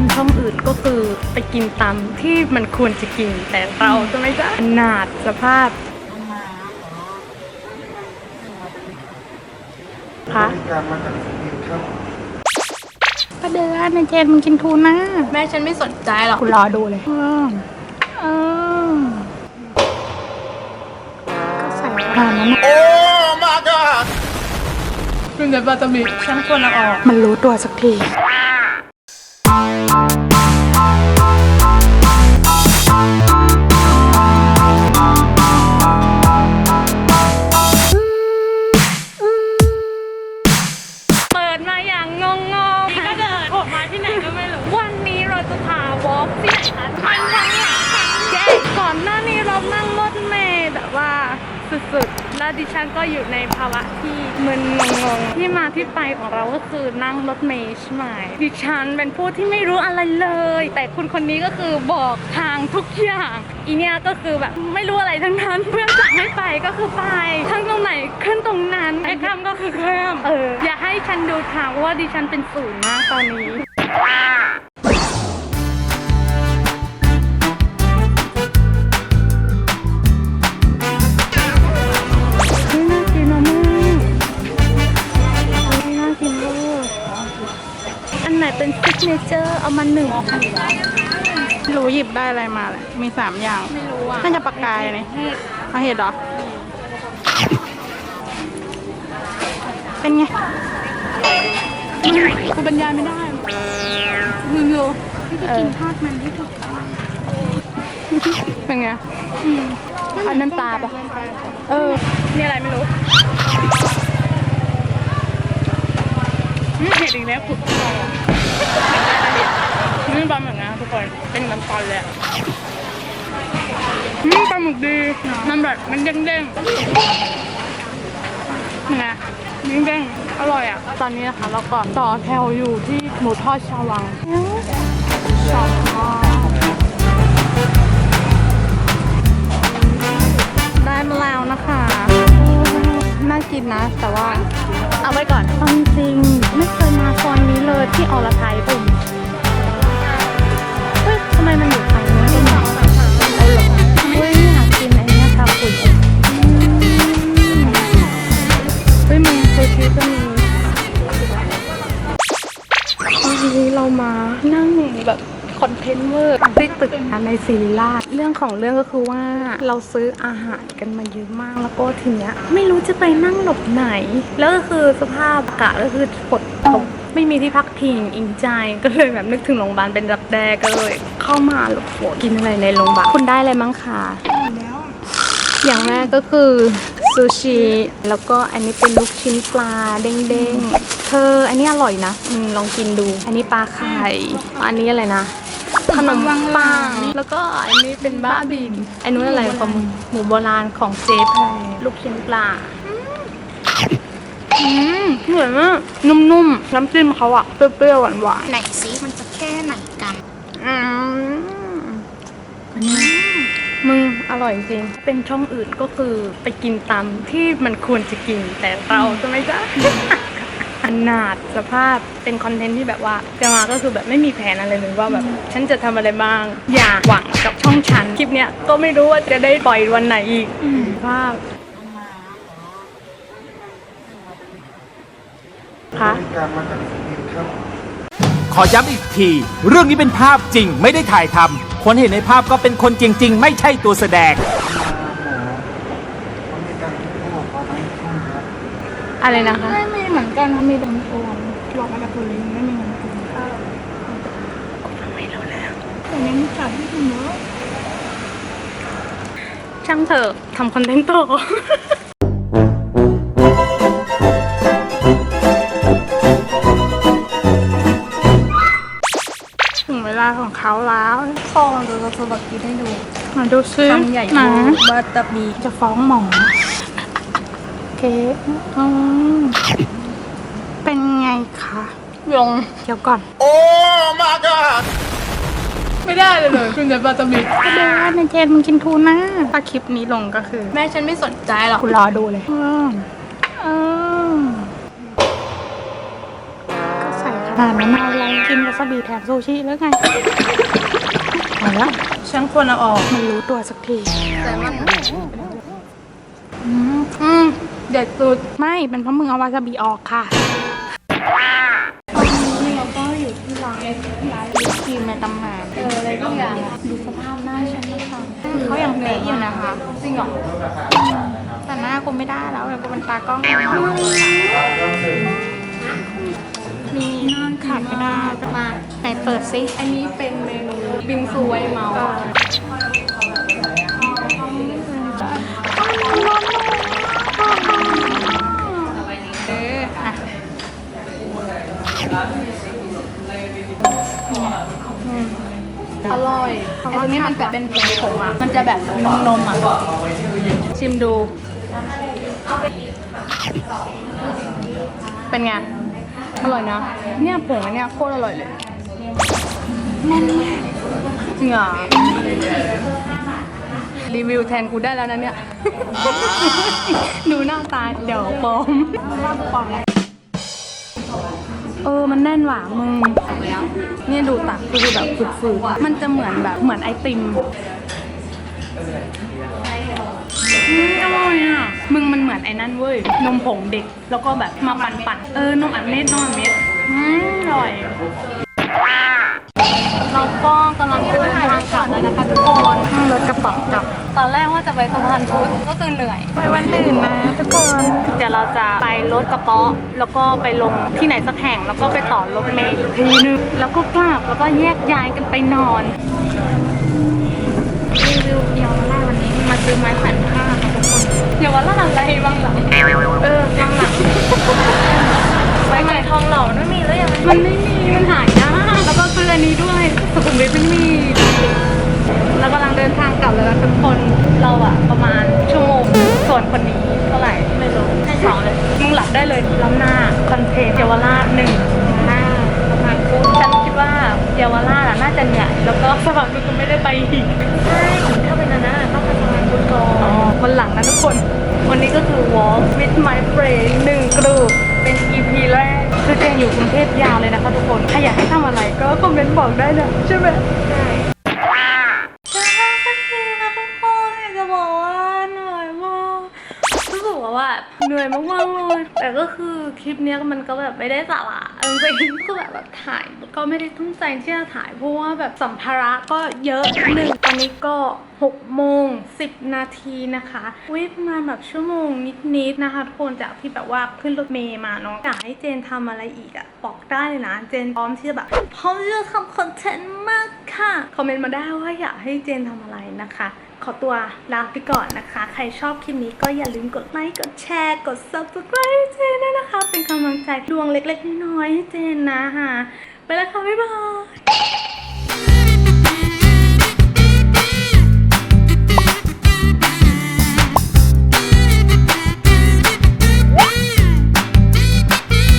เป็นช่องอื่นก็คือไปกินตามที่มันควรจะกิน แต่เราจะไม่ได้ขนาดสภาพคะการมาจากสุรินทร์ครับประเดือนเจนมึงกินทูน่าแม่ฉันไม่สนใจหรอกคุณรอดูเลยเออก็ใส่ทานนั้นโอ้ my god คุณเดบาตามิฉันควรเอาออก มันรู้ตัวสักที สุดๆ และดิฉันก็อยู่ในภาวะที่มึนงงๆ ที่มาที่ไปของเราก็คือนั่งรถเมล์ใช่ไหมดิฉันเป็นผู้ที่ไม่รู้อะไรเลย แต่คุณคนนี้ก็คือบอกทางทุกอย่างอีเนี่ยก็คือแบบไม่รู้อะไรทั้งนั้นเพื่อนสั่งให้ไปก็คือไปทั้งตรงไหนขึ้นตรงนั้นไอ้ข้ามก็คือข้ามเอออย่าให้ฉันดูทางเพราะว่าดิฉันเป็นศูนย์มากตอนนี้ นซิกเนเจอร์เอามาหนึ่งรู้หยิบได้อะไรมาเลยมีสามอย่าง ไม่รู้อะน่าจะปากกายนี่เอาเห็ดเหรอ เป็นไงกูบรรยายไม่ได้รีวิวเออทอดมันให้ถูกเป็นไงอันนั้นปลาปะเออนี่อะไรไม่รู้นี่เห็ดอีกแล้วขุดนี่ ปลาหมึกนะทุกคนเป็นน้ำตาลเลยอะนี่ปลาหมึกดีมันแบบมันเด้งๆไงเด้งๆอร่อยอะ ตอนนี้นะคะเราก็ต่อแถวอยู่ที่หมูทอดชาววังชอบมากได้มาแล้วนะคะน่ากินนะ แต่ว่าเอาไว้ก่อนเอาจริงๆไม่เคยมาซอยนี้เลยที่อรไทยปุ่มเฮ้ยทำไมมันอยู่ทางนี้นเองเอาหรอเฮ้ยอยากกินอ้เนี่ยค่ะคุณอืมเฮ้ยมึงซูชิก็มีวันนี้เรามานั่งแบบคอนเทนเวอร์ที่ตึกในศิริราชเรื่องของเรื่องก็คือว่าเราซื้ออาหารกันมาเยอะมากแล้วก็ทีเนี้ยไม่รู้จะไปนั่งหลบไหน แล้วก็คือสภาพอากาศก็คือฝนตกไม่มีที่พักพิงอิงใจก็เลยแบบนึกถึงโรงพยาบาลเป็นดับแดก็เลย เข้ามาหลบฝนกินอะไรในโรงพยาบาลคุณได้อะไรมั้งคะอย่างแรกก็คือซูชิแล้วก็อันนี้เป็นลูกชิ้นปลาเด้งๆ เธออันนี้อร่อยนะอืมลองกินดู อันนี้ปลาไข่ อันนี้อะไรนะขนมปังแล้วก็อันนี้เป็นบ้าบิน อันนู้นอะไรของหมูโบราณของเจ๊แพรลูกชิ้นปลาอืมเหมือนมากนุ่มๆ น้ำจิ้มเขาอะเปรี้ยวๆหวานๆ ไหนซิมันจะแค่ไหนกัน อืมมึงอร่อยจริง เป็นช่องอื่นก็คือไปกินตามที่มันควรจะกินแต่เราจะไม่ได้ขนาดสภาพเป็นคอนเทนต์ที่แบบว่าจะมาก็คือแบบไม่มีแผนอะไรเลยว่าแบบฉันจะทำอะไรบ้าง อย่าหวังกับช่องฉันคลิปเนี้ยก็ไม่รู้ว่าจะได้ปล่อยวันไหนอีกสภาพคะการมาจากสุรินทร์ครับ ขอย้ำอีกที เรื่องนี้เป็นภาพจริงไม่ได้ถ่ายทำคนเห็นในภาพก็เป็นคนจริง ๆ ไม่ใช่ตัวแสดงมาหมอเขามีการพูดขอให้ช่องครับอะไรนะคะ ไม่มีเหมือนกันมีแต่โอนบอกมาจากตุลินไม่มีเงินกินข้าวไม่รู้แล้วแต่ยังมีจ่ายที่คุณเยอะช่างเถอะทำคอนเทนต์ต่อ ของเขาแล้วคอเราจะสบักกินให้ดูมาดูซิคำใหญ่นะบัตตบีจะฟ้องหมอเค้กอืมเป็นไงคะยงเดี๋ยวก่อน โอ้ my god ไม่ได้เลยเลยคุณจะบาตามิก็ดูว่าในเจนมึงกินทูน่าถ้าคลิปนี้ลงก็คือ แม่ฉันไม่สนใจหรอกคุณรอดูเลยอืมอืม ก็ใส่ขอ่านมะนาวลองกินวาซาบิแถมซูชิแล้วไงเอาละฉันควรเอาออกไม่รู้ตัวสักทีอืมเด็ดสุด ไม่เป็นเพราะมึงเอาวาซาบิออกค่ะเราก็อยู่ที่ร้านร้านลิปครีมในตำนานเอออะไรทุกอย่างอะดูสภาพหน้าฉันนะคะเขายังเป๊ะอยู่นะคะจริงเหรอแต่หน้ากูไม่ได้แล้วกูเป็นตากล้อง เปิดซิ อันนี้เป็นเมนูบิงซูไวเมาส์เอออะอร่อยไอ้ตรงนี้มันแบบเป็นผงๆอะ มันจะแบบนมนมๆอะ ชิมดู เป็นไง อร่อยนะ เนี่ยผงอันเนี่ยโคตรอร่อยเลยแน่นมาก จริงเหรอรีวิวแทนกูได้แล้วนะเนี่ย ดูหน้าตาเดี๋ยวปลอมเออมันแน่นหว่ามึงเนี่ยดูตักคือแบบฝืดๆมันจะเหมือนแบบเหมือนไอติมอืมอร่อยอะ มึงมันเหมือนไอ้นั่นเว้ย นมผงเด็ก แล้วก็แบบมาปั่นๆ เออนมอัดเม็ดนมอัดเม็ดอืมอร่อย เราก็กำลังจะเดินทางกลับแล้วนะคะทุกคนรถกระป๋องกลับ ตอนแรกว่าจะไปสะพานพุทธก็คือเหนื่อยไปวันอื่นนะทุกคนเดี๋ยวเราจะไปรถกระเป๋อแล้วก็ไปลงที่ไหนสักแห่งแล้วก็ไปต่อรถเมล์อีกทีนึงแล้วก็กลับแล้วก็แยกย้ายกันไปนอนรีวิวเยาวราชวันนี้มาซื้อไม้แขวนผ้าค่ะทุกคนเยาวราชอะไรบ้างหลังเออบ้างหลังไว้ไม้ทองหล่อไม่มีแล้วยังมันไม่มีมันหายากแล้วก็ซื้ อันนี้ด้วยสุขุมวิทไม่มีเรากำลังเดินทางกลับแล้วนะทุกคนเราอะประมาณชั่วโมงส่วนคนนี้เท่าไหร่ไม่รู้ให้สองเลยมึงหลับได้เลยล้ำหน้าคอนเทนเยาวราชหนึ่งหน้าสะพานพุทธฉันคิดว่าเยาวราชอะน่าจะเหนื่อยแล้วก็สะพานพุทธก็ไม่ได้ไปอีกใช่ถ้าเป็นนั้นะต้องไปสะพานพุทธก่อนวันหลังนะทุกคน วันนี้ก็คือ walk with my friend หนึ่งกลุ่มเป็น EP แรก คือเจนอยู่กรุงเทพยาวเลยนะคะทุกคนถ้าอยากให้ทำอะไรก็คอมเมนต์บอกได้นะใช่ไหมใช่จะพักทีนะทุกคนจะบอกว่าเหนื่อยมากรู้สึกว่าเหนื่อยมากๆเลย แต่ก็คือคลิปนี้มันก็แบบไม่ได้สาระอาจริงๆก็แบบแบบถ่าย ก็ไม่ได้ตั้งใจที่จะถ่ายเพราะว่าแบบสัมภาระก็เยอะนิดนึงตอนนี้ก็6โมง10 นาทีนะคะวิประมาณแบบชั่วโมงนิดๆนะคะทุกคนจากที่แบบว่าขึ้นรถเมย์มาเนาะอยากให้เจนทำอะไรอีกอะบอกได้เลยนะ เจนพร้อมที่จะแบบพร้อมที่จะทำคอนเทนต์มากค่ะ คอมเมนต์มาได้ว่าอยากให้เจนทำอะไรนะคะ ขอตัวลาไปก่อนนะคะ ใครชอบคลิปนี้ก็อย่าลืมกดไลค์กดแชร์ กด subscribe ให้เจนด้วยนะคะ เป็นกำลังใจดวงเล็กๆน้อยๆให้เจนนะคะ ไปแล้วค่ะ บ๊ายบาย